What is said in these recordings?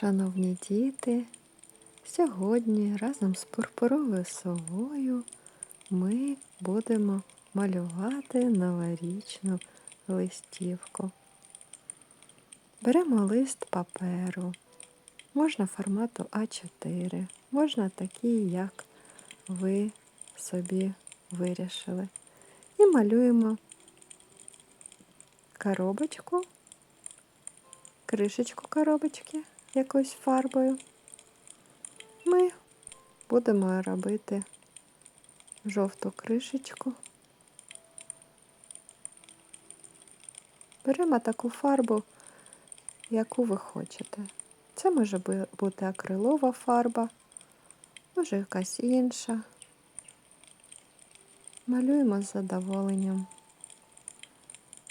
Шановні діти, сьогодні разом з пурпуровою совою ми будемо малювати новорічну листівку. Беремо лист паперу, можна формату А4, можна такий, як ви собі вирішили. І малюємо коробочку, кришечку коробочки якоюсь фарбою. Ми будемо робити жовту кришечку. Беремо таку фарбу, яку ви хочете. Це може бути акрилова фарба, може якась інша. Малюємо з задоволенням,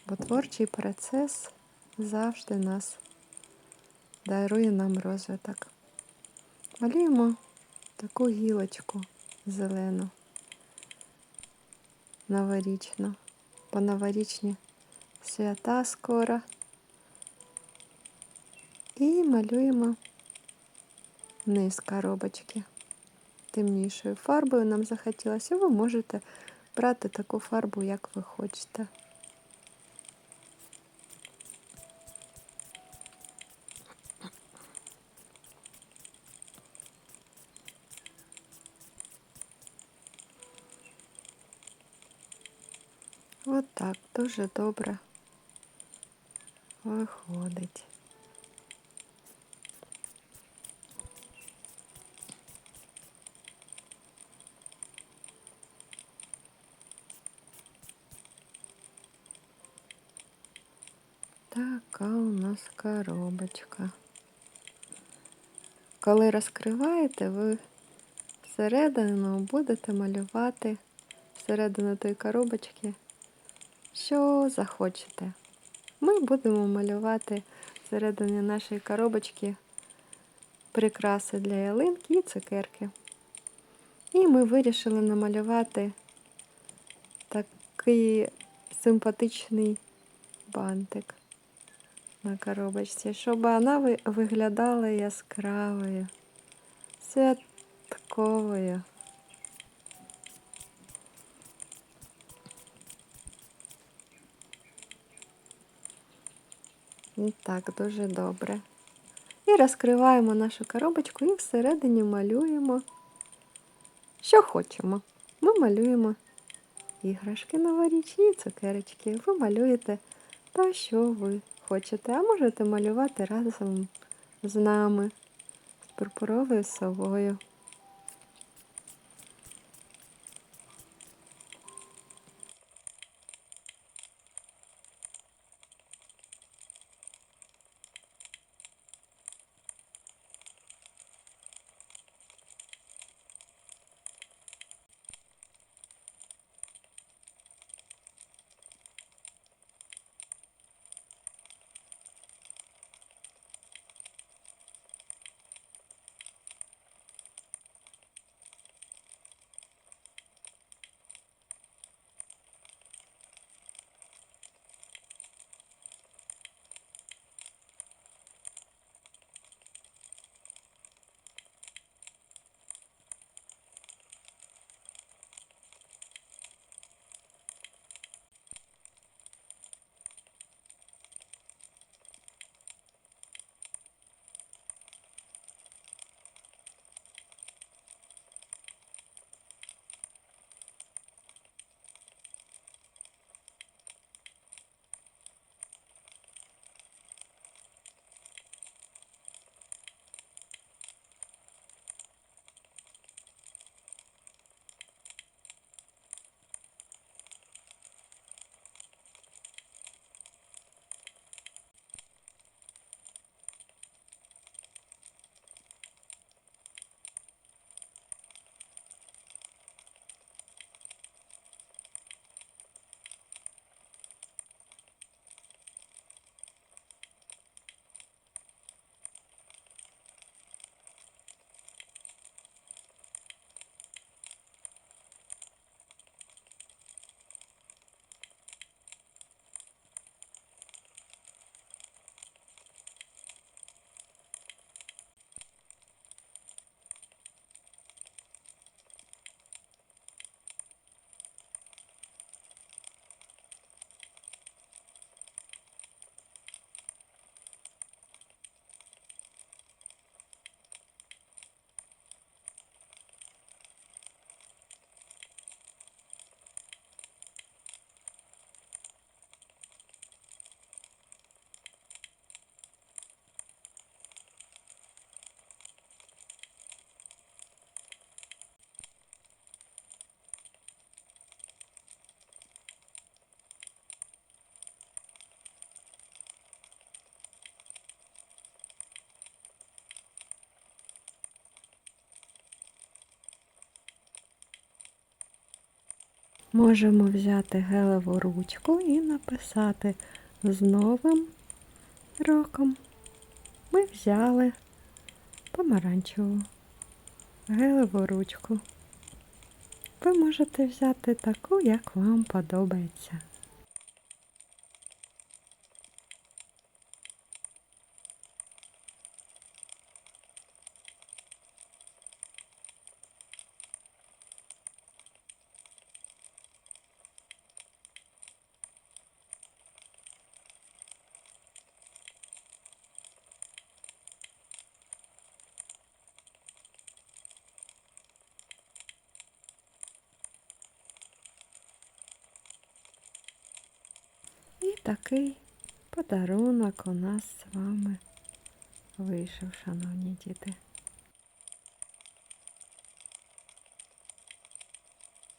бо творчий процес завжди нас дарує нам розвиток. Малюємо таку гілочку зелену, новорічну, бо новорічні свята скоро. І малюємо низ коробочки. Темнішою фарбою нам захотілося. Ви можете брати таку фарбу, як ви хочете. От так дуже добре виходить. Така у нас коробочка. Коли розкриваєте, ви всередину будете малювати всередину тої коробочки, що захочете. Ми будемо малювати всередині нашої коробочки прикраси для ялинки і цукерки. І ми вирішили намалювати такий симпатичний бантик на коробочці, щоб вона виглядала яскравою, святковою. Так, дуже добре. І розкриваємо нашу коробочку і всередині малюємо, що хочемо. Ми малюємо іграшки новорічні, цукерочки. Ви малюєте те, що ви хочете. А можете малювати разом з нами, з пурпуровою совою. Можемо взяти гелеву ручку і написати з Новим роком. Ми взяли помаранчеву гелеву ручку. Ви можете взяти таку, як вам подобається. Такий подарунок у нас з вами вийшов, шановні діти.